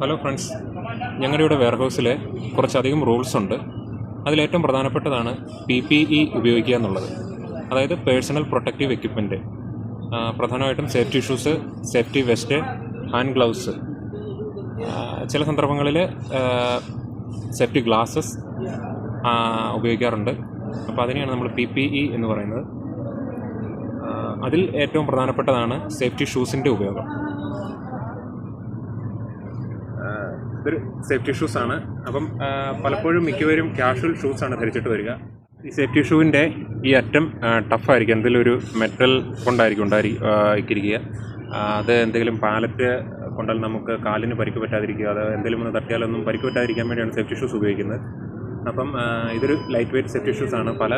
Hello friends ഞങ്ങളുടെ ഇവിടെ വെയർഹൗസിൽ കുറച്ചധികം റൂൾസ് ഉണ്ട്. അതിലേറ്റവും പ്രധാനപ്പെട്ടതാണ് പി പി ഇ ഉപയോഗിക്കുക എന്നുള്ളത്. അതായത് പേഴ്സണൽ പ്രൊട്ടക്റ്റീവ് എക്യുപ്മെന്റ് പ്രധാനമായിട്ടും safety shoes safety vest hand gloves. ചില സന്ദർഭങ്ങളിൽ സേഫ്റ്റി ഗ്ലാസ്സസ് ഉപയോഗിക്കാറുണ്ട്. അപ്പോൾ അതിനെയാണ് നമ്മൾ പി പി ഇ എന്ന് പറയുന്നത്. അതിൽ ഏറ്റവും പ്രധാനപ്പെട്ടതാണ് സേഫ്റ്റി ഷൂസിന്റെ ഉപയോഗം. ഇതൊരു സേഫ്റ്റി ഷൂസ് ആണ്. അപ്പം പലപ്പോഴും മിക്കവരും കാഷ്വൽ ഷൂസ് ആണ് ധരിച്ചിട്ട് വരിക. ഈ സേഫ്റ്റി ഷൂവിന്റെ ഈ അറ്റം ടഫായിരിക്കും എന്തെങ്കിലും ഒരു മെറ്റൽ കൊണ്ടായിരിക്കും ഉണ്ടായി ഇരിക്കുക. അത് എന്തെങ്കിലും പാലറ്റ് കൊണ്ടാൽ നമുക്ക് കാലിന് പരിക്ക് പറ്റാതിരിക്കുക അത് എന്തെങ്കിലും ഒന്ന് തട്ടിയാലൊന്നും പരിക്ക് പറ്റാതിരിക്കാൻ വേണ്ടിയാണ് സേഫ്റ്റി ഷൂസ് ഉപയോഗിക്കുന്നത്. അപ്പം ഇതൊരു ലൈറ്റ് വെയ്റ്റ് സേഫ്റ്റി ഷൂസ് ആണ്. പല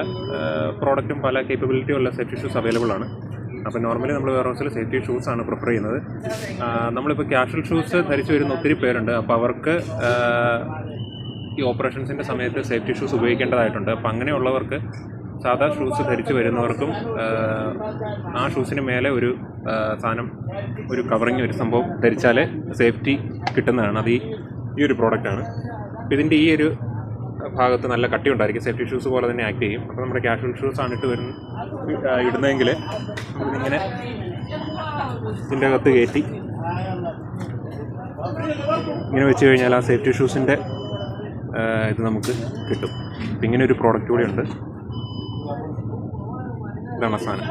പ്രോഡക്റ്റും പല കേപ്പബിലിറ്റിയുള്ള സേഫ്റ്റി ഷൂസ് അവൈലബിൾ ആണ്. അപ്പോൾ നോർമലി നമ്മൾ വെയർ ഹൗസിൽ സേഫ്റ്റി ഷൂസാണ് പ്രിഫർ ചെയ്യുന്നത്. നമ്മളിപ്പോൾ ക്യാഷ്വൽ ഷൂസ് ധരിച്ചു വരുന്ന ഒത്തിരി പേരുണ്ട്. അപ്പോൾ അവർക്ക് ഈ ഓപ്പറേഷൻസിന്റെ സമയത്ത് സേഫ്റ്റി ഷൂസ് ഉപയോഗിക്കേണ്ടതായിട്ടുണ്ട്. അപ്പോൾ അങ്ങനെയുള്ളവർക്ക് സാധാ ഷൂസ് ധരിച്ചു വരുന്നവർക്കും ആ, ഷൂസിന് മേലെ ഒരു സാധനം ഒരു കവറിങ് ഒരു സംഭവം ധരിച്ചാൽ സേഫ്റ്റി കിട്ടുന്നതാണ്. അത് ഈ ഒരു പ്രോഡക്റ്റാണ് ഇതിന്റെ ഈ ഒരു ഭാഗത്ത് നല്ല കട്ടി ഉണ്ടായിരിക്കും സേഫ്റ്റി ഷൂസ് പോലെ തന്നെ ആക്ട് ചെയ്യും. അപ്പോൾ നമ്മുടെ കാഷ്വൽ ഷൂസ് ആണ് ഇട്ട് വരുന്ന ഇടുന്നതെങ്കിൽ ഇങ്ങനെ ഇതിന്റെ അകത്ത് കയറ്റി. ഇങ്ങനെ വെച്ച് കഴിഞ്ഞാൽ ആ സേഫ്റ്റി ഷൂസിന്റെ ഇത് നമുക്ക് കിട്ടും. അപ്പം ഇങ്ങനെ ഒരു പ്രോഡക്റ്റ് കൂടി ഉണ്ട്. ഇതാണ് സാധനം.